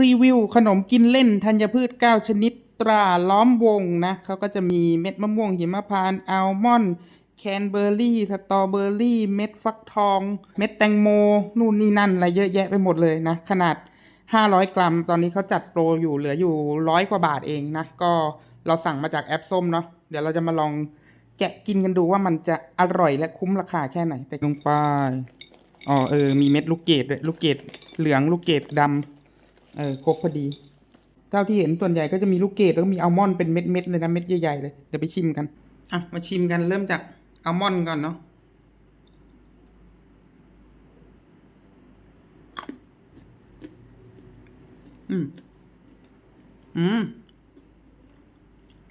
รีวิวขนมกินเล่นธัญพืช 9 ชนิดตราล้อมวงนะเขาก็จะมีเม็ดมะม่วงหิมพานต์อัลมอนด์แคนเบอร์รี่สตรอเบอร์รี่ เม็ดฟักทอง เม็ดแตงโม นู่นนี่นั่น อะไรเยอะแยะไปหมดเลยนะ ขนาด 500 กรัม ตอนนี้เขาจัดโปรอยู่เหลืออยู่ร้อยกว่าบาทเองนะ ก็เราสั่งมาจากแอปส้มเนาะเดี๋ยวเราจะมาลองแกะกินกันดูว่ามันจะอร่อยและคุ้มราคาแค่ไหนแต่ลงไปอ๋อเออมีเม็ดลูกเกดด้วยลูกเกดเหลืองลูกเกดดำ เออครบพอดี เท่าที่เห็นส่วนใหญ่ก็จะมีลูกเกดแล้วก็มีอัลมอนด์เป็นเม็ดๆเลยนะเม็ดใหญ่ๆเลยเดี๋ยวไปชิมกันอะมาชิมกันเริ่มจากอัลมอนด์ก่อนเนาะอืม อืม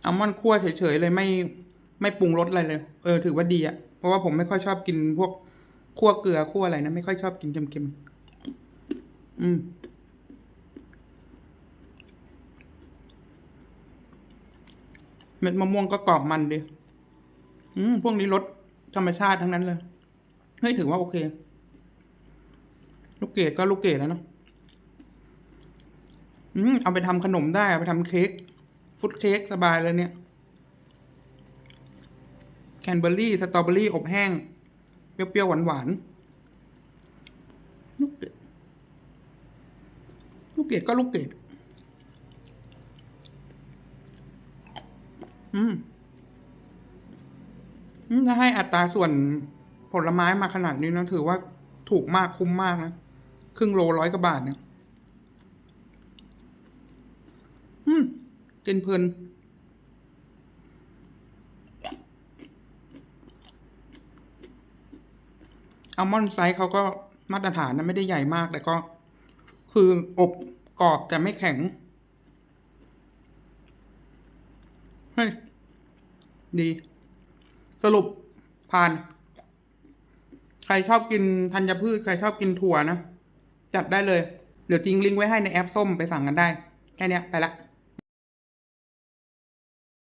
อัลมอนด์คั่วเฉยๆเลยไม่ ไม่ปรุงรสอะไรเลย เออถือว่าดีอะเพราะว่าผมไม่ค่อยชอบกินพวกคั่วเกลือคั่วอะไรนะ ไม่ค่อยชอบกินเค็มๆอืม ม็ดมะม่วงก็กรอบมันดีอืมพวกนี้รสธรรมชาติทั้งนั้นเลย เฮ้ย ถือว่าโอเค ลูกเกดก็ลูกเกดแล้วเนอะอืมเอาไปทำขนมได้เอาไปทำเค้กฟุตเค้กสบายเลยเนี่ย แคนเบอร์รี่ สตรอเบอร์รี่ อบแห้ง เปรี้ยวๆ หวานๆ ลูกเกดลูกเกดก็ลูกเกด อืมถ้าให้อัตราส่วนผลไม้มาขนาดนี้นะถือว่าถูกมากคุ้มมากนะ ครึ่งโลร้อยกว่าบาทเนี่ยอืมกินเพลินอัลมอนด์ไซส์เขาก็มาตรฐานนะไม่ได้ใหญ่มากแต่ก็ คืออบกรอบแต่ไม่แข็ง เฮ้ย ดี สรุปผ่าน ใครชอบกินธัญพืช ใครชอบกินถั่วนะ จัดได้เลย เดี๋ยวจริงลิงก์ไว้ให้ในแอปส้มไปสั่งกันได้ แค่นี้ไปละ